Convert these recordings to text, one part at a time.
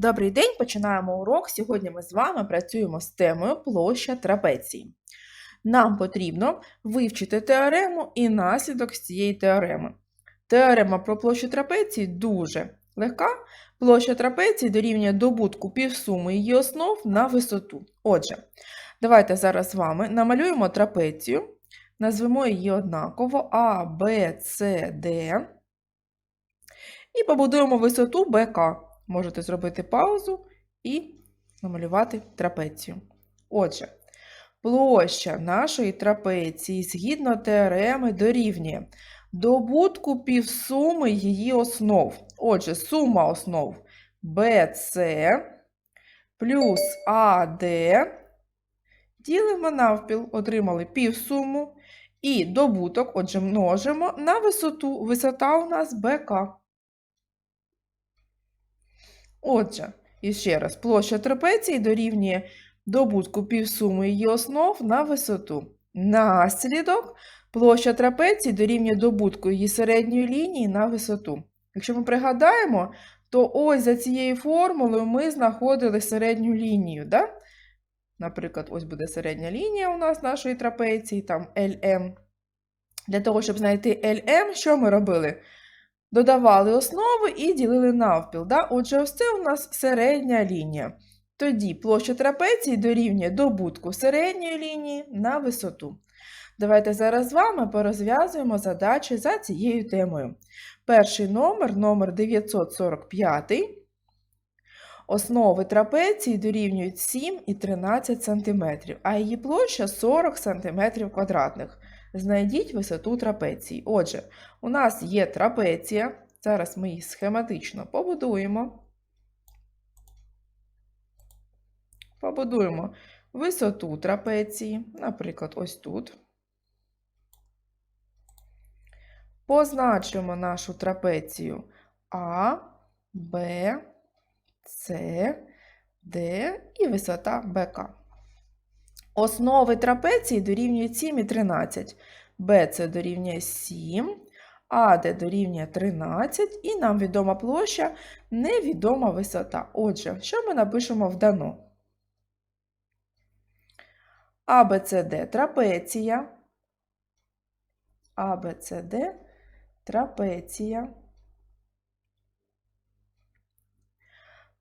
Добрий день, починаємо урок. Сьогодні ми з вами працюємо з темою площа трапеції. Нам потрібно вивчити теорему і наслідок з цієї теореми. Теорема про площу трапеції дуже легка. Площа трапеції дорівнює добутку півсуми її основ на висоту. Отже, давайте зараз з вами намалюємо трапецію, назвемо її однаково А, Б, С, Д. І побудуємо висоту БК. Можете зробити паузу і намалювати трапецію. Отже, площа нашої трапеції згідно теореми дорівнює добутку півсуми її основ. Отже, сума основ BC плюс AD ділимо навпіл, отримали півсуму. І добуток, отже, множимо на висоту. Висота у нас БК. Отже, і ще раз, площа трапеції дорівнює добутку півсуми її основ на висоту. Наслідок площа трапеції дорівнює добутку її середньої лінії на висоту. Якщо ми пригадаємо, то ось за цією формулою ми знаходили середню лінію. Да? Наприклад, ось буде середня лінія у нас нашої трапеції, там LM. Для того, щоб знайти LM, що ми робили? Додавали основи і ділили навпіл. Да? Отже, ось це у нас середня лінія. Тоді площа трапеції дорівнює добутку середньої лінії на висоту. Давайте зараз з вами порозв'язуємо задачі за цією темою. Перший номер, номер 945. Основи трапеції дорівнюють 7 і 13 см, а її площа 40 см квадратних. Знайдіть висоту трапеції. Отже, у нас є трапеція. Зараз ми її схематично побудуємо. Побудуємо висоту трапеції, наприклад, ось тут. Позначимо нашу трапецію А, Б, С, Д і висота БК. Основи трапеції дорівнюють 7 і 13. BC дорівнює 7, AD дорівнює 13, і нам відома площа, невідома висота. Отже, що ми напишемо в дано? ABCD трапеція. ABCD трапеція.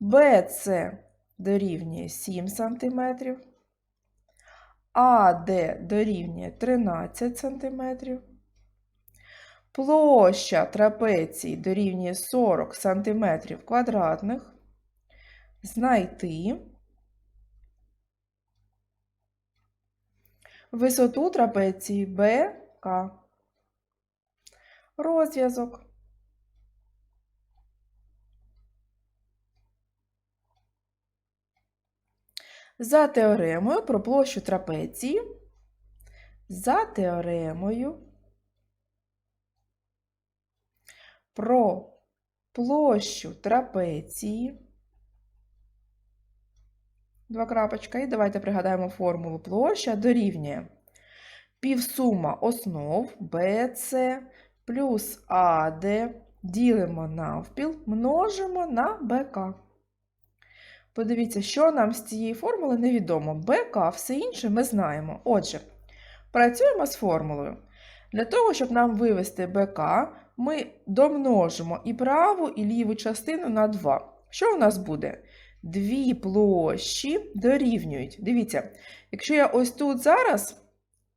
BC дорівнює 7 см. АД дорівнює 13 см. Площа трапеції дорівнює 40 см квадратних. Знайти висоту трапеції БК. Розв'язок. За теоремою про площу трапеції, за теоремою про площу трапеції, два крапочка, і давайте пригадаємо формулу площа дорівнює півсума основ BC плюс AD ділимо навпіл, множимо на БК. Подивіться, що нам з цієї формули невідомо. БК, все інше ми знаємо. Отже, працюємо з формулою. Для того, щоб нам вивести БК, ми домножимо і праву, і ліву частину на 2. Що у нас буде? Дві площі дорівнюють. Дивіться, якщо я ось тут зараз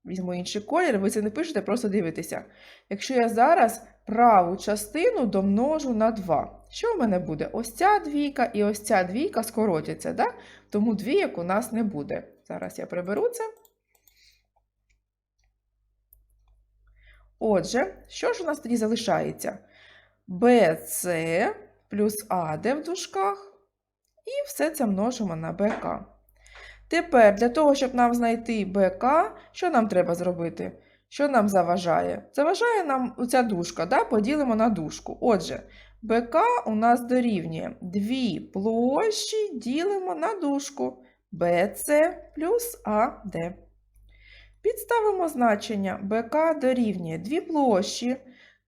візьму інший колір, ви це не пишете, просто дивитеся. Якщо я зараз праву частину домножу на 2. Що в мене буде? Ось ця двійка і ось ця двійка скоротяться, да? тому двійок у нас не буде. Зараз я приберу це. Отже, що ж у нас тоді залишається? BC плюс AD в дужках, і все це множимо на BK. Тепер, для того, щоб нам знайти BK, що нам треба зробити? Що нам заважає? Заважає нам оця дужка, да? поділимо на дужку. Отже, БК у нас дорівнює дві площі ділимо на дужку BC плюс AD. Підставимо значення БК дорівнює дві площі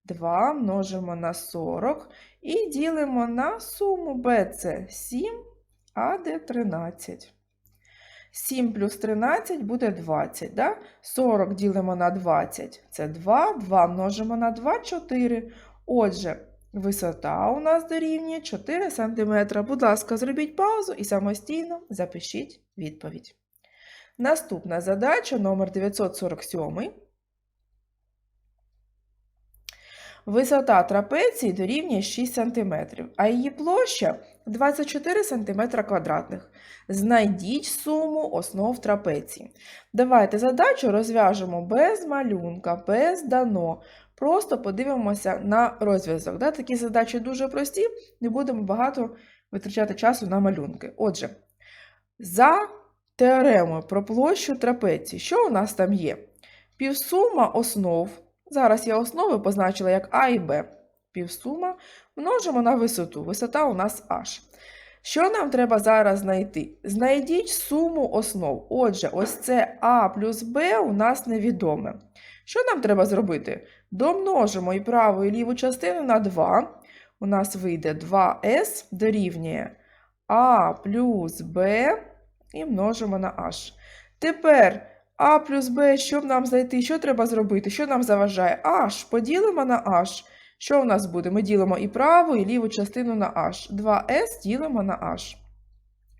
2 множимо на 40 і ділимо на суму BC 7, АД 13. 7 плюс 13 буде 20. Да? 40 ділимо на 20. Це 2. 2 множимо на 2 4. Отже, висота у нас дорівнює 4 см. Будь ласка, зробіть паузу і самостійно запишіть відповідь. Наступна задача номер 947. Висота трапеції дорівнює 6 см, а її площа 24 см квадратних. Знайдіть суму основ трапеції. Давайте задачу розв'яжемо без малюнка, без дано. Просто подивимося на розв'язок. Да? Такі задачі дуже прості, не будемо багато витрачати часу на малюнки. Отже, за теоремою про площу трапеції, що у нас там є? Півсума основ. Зараз я основи позначила як А і Б. Півсума множимо на висоту. Висота у нас H. Що нам треба зараз знайти? Знайдіть суму основ. Отже, ось це А плюс Б у нас невідоме. Що нам треба зробити? Домножимо і праву і ліву частину на 2. У нас вийде 2С дорівнює А плюс Б і множимо на H. Тепер А плюс Б, щоб нам знайти, що треба зробити? Що нам заважає? H поділимо на H. Що у нас буде? Ми ділимо і праву, і ліву частину на H. 2С ділимо на H.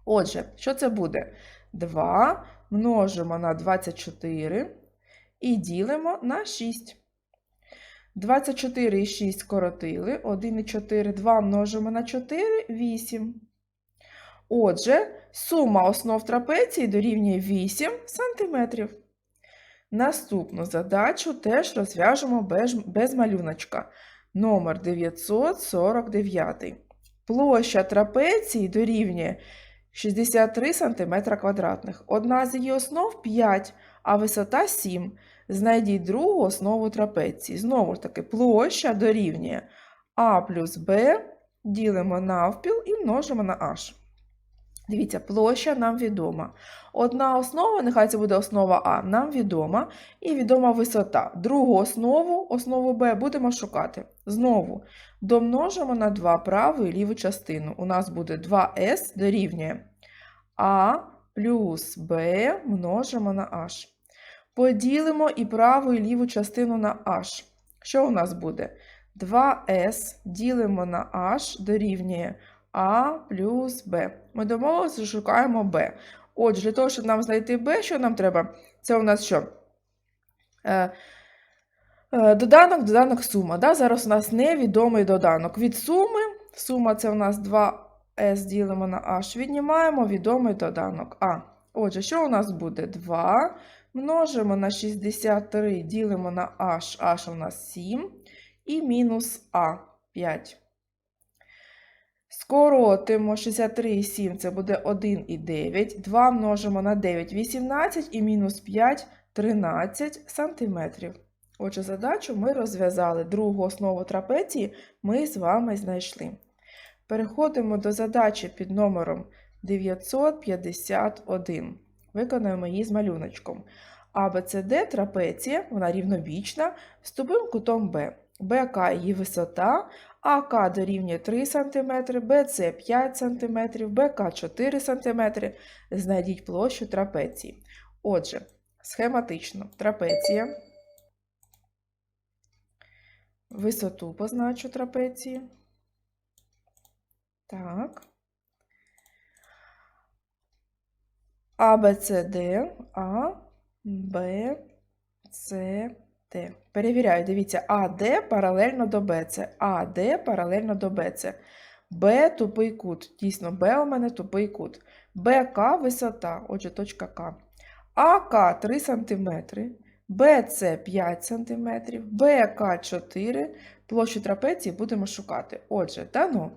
Отже, що це буде? 2 множимо на 24 і ділимо на 6. 24 і 6 скоротили. 1 і 4, 2 множимо на 4, 8. Отже, сума основ трапеції дорівнює 8 см. Наступну задачу теж розв'яжемо без, без малюночка. Номер 949. Площа трапеції дорівнює 63 см квадратних. Одна з її основ 5, а висота 7. Знайдіть другу основу трапеції. Знову ж таки, площа дорівнює А плюс Б ділимо навпіл і множимо на H. Дивіться, площа нам відома. Одна основа, нехай це буде основа А, нам відома, і відома висота. Другу основу, основу Б, будемо шукати. Знову домножимо на 2 праву і ліву частину. У нас буде 2С дорівнює А плюс Б множимо на H. Поділимо і праву і ліву частину на H. Що у нас буде? 2С ділимо на H дорівнює А плюс Б. Ми домовилися, що шукаємо Б. Отже, для того, щоб нам знайти Б, що нам треба? Це у нас що? Е, е, Доданок, доданок, сума. Да? Зараз у нас невідомий доданок. Від суми, сума це у нас 2С ділимо на H, віднімаємо відомий доданок А. Отже, що у нас буде? 2 множимо на 63, ділимо на H, H у нас 7, і мінус А 5. Скоротимо 63 і 7, це буде 1 і 9. 2 множимо на 9, 18 і мінус 5 13 сантиметрів. Отже, задачу ми розв'язали. Другу основу трапеції ми з вами знайшли. Переходимо до задачі під номером 951. Виконаємо її з малюночком. АБЦД трапеція, вона рівнобічна, з тупим кутом Б. БК її висота, АК дорівнює 3 см, БЦ 5 см, БК 4 см. Знайдіть площу трапеції. Отже, схематично трапеція. Висоту позначу трапеції. Так. А, Б, С, Д, А, Б, С, Д. Перевіряю, дивіться, АД паралельно до БЦ. АД паралельно до БЦ. Б тупий кут. Дійсно, Б у мене тупий кут. БК висота, отже, точка К. АК 3 см, БЦ 5 см, БК 4 Площу трапеції будемо шукати. Отже, дано.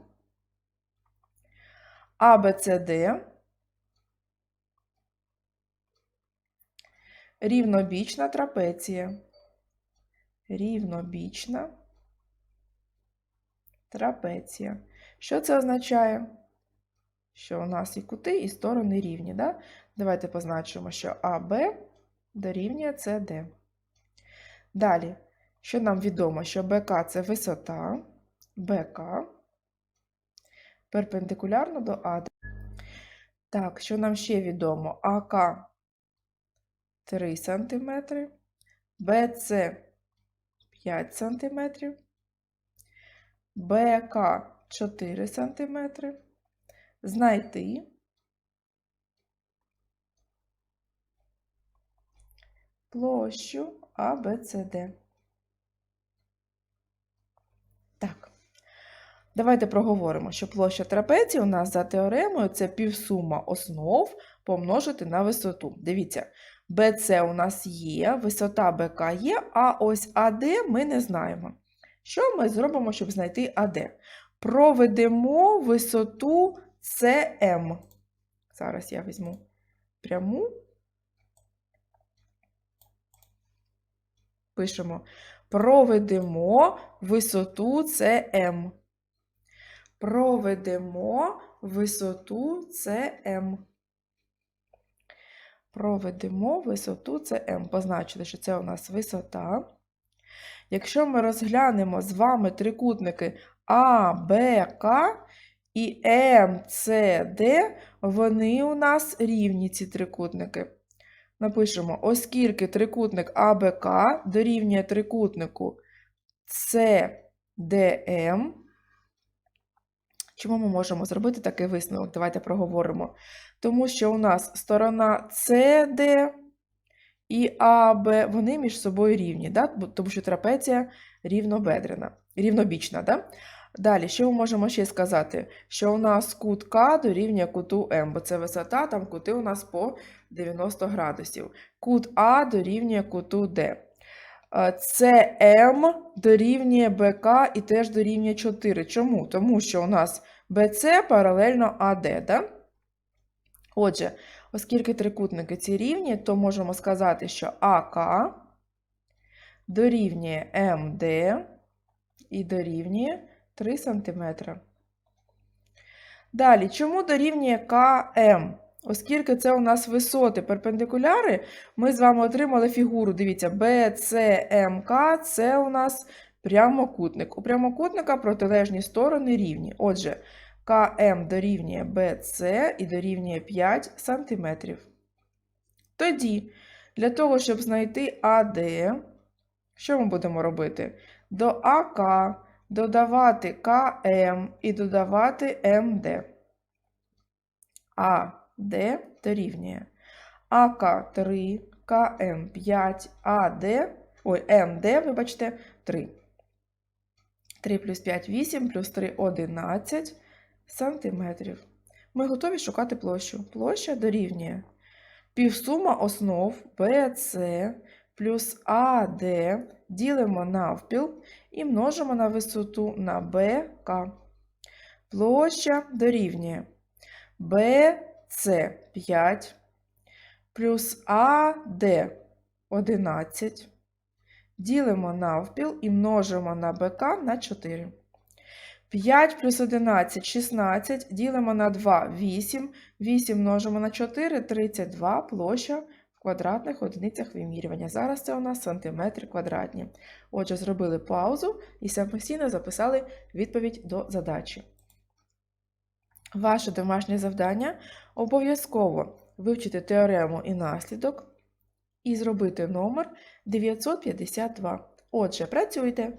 АБЦД рівнобічна трапеція. Рівнобічна трапеція. Що це означає? Що у нас і кути, і сторони рівні. Да? Давайте позначимо, що АБ дорівнює СД. Далі, Що нам відомо, що БК це висота БК перпендикулярно до АД. Так, що нам ще відомо? АК 3 см, БЦ 5 см, БК 4 см. Знайти площу АБЦД. Так. Давайте проговоримо, що площа трапеції у нас за теоремою це півсума основ помножити на висоту. Дивіться, BC у нас є, висота БК є, а ось АД ми не знаємо. Що ми зробимо, щоб знайти АД? Проведемо висоту СМ. Зараз я візьму пряму. Пишемо. Проведемо висоту СМ. Проведемо висоту СМ. Проведемо висоту СМ. Позначили, що це у нас висота. Якщо ми розглянемо з вами трикутники А, Б, К і М, С, Д, вони у нас рівні ці трикутники. Напишемо, оскільки трикутник АБК дорівнює трикутнику СДМ, Чому ми можемо зробити такий висновок? Давайте проговоримо. Тому що у нас сторона CD і АБ, вони між собою рівні, да? тому що трапеція рівнобедрена, рівнобічна. Да? Далі, що ми можемо ще сказати? Що у нас кут К дорівнює куту М, бо це висота, там кути у нас по 90 градусів. Кут А дорівнює куту Д. СМ дорівнює БК і теж дорівнює 4. Чому? Тому що у нас BC паралельно AD. Да? Отже, оскільки трикутники ці рівні, то можемо сказати, що АК дорівнює МД і дорівнює 3 см. Далі, чому дорівнює КМ? Оскільки це у нас висоти перпендикуляри, ми з вами отримали фігуру. Дивіться, BCMK це у нас прямокутник. У прямокутника протилежні сторони рівні. Отже, КМ дорівнює BC і дорівнює 5 см. Тоді, для того, щоб знайти АД, що ми будемо робити? До АК додавати КМ і додавати МД. АД дорівнює АК 3, КМ 5, АД, ой, МД, вибачте, 3. 3 плюс 5 8, плюс 3 11 сантиметрів. Ми готові шукати площу. Площа дорівнює півсума основ BC плюс AD ділимо навпіл і множимо на висоту на BK. Площа дорівнює BC 5 плюс AD 11. Ділимо навпіл і множимо на БК на 4. 5 плюс 11 16. Ділимо на 2 8. 8 множимо на 4 32 площа в квадратних одиницях вимірювання. Зараз це у нас сантиметри квадратні. Отже, зробили паузу і самостійно записали відповідь до задачі. Ваше домашнє завдання обов'язково вивчити теорему і наслідок і зробити номер 952. Отже, працюйте.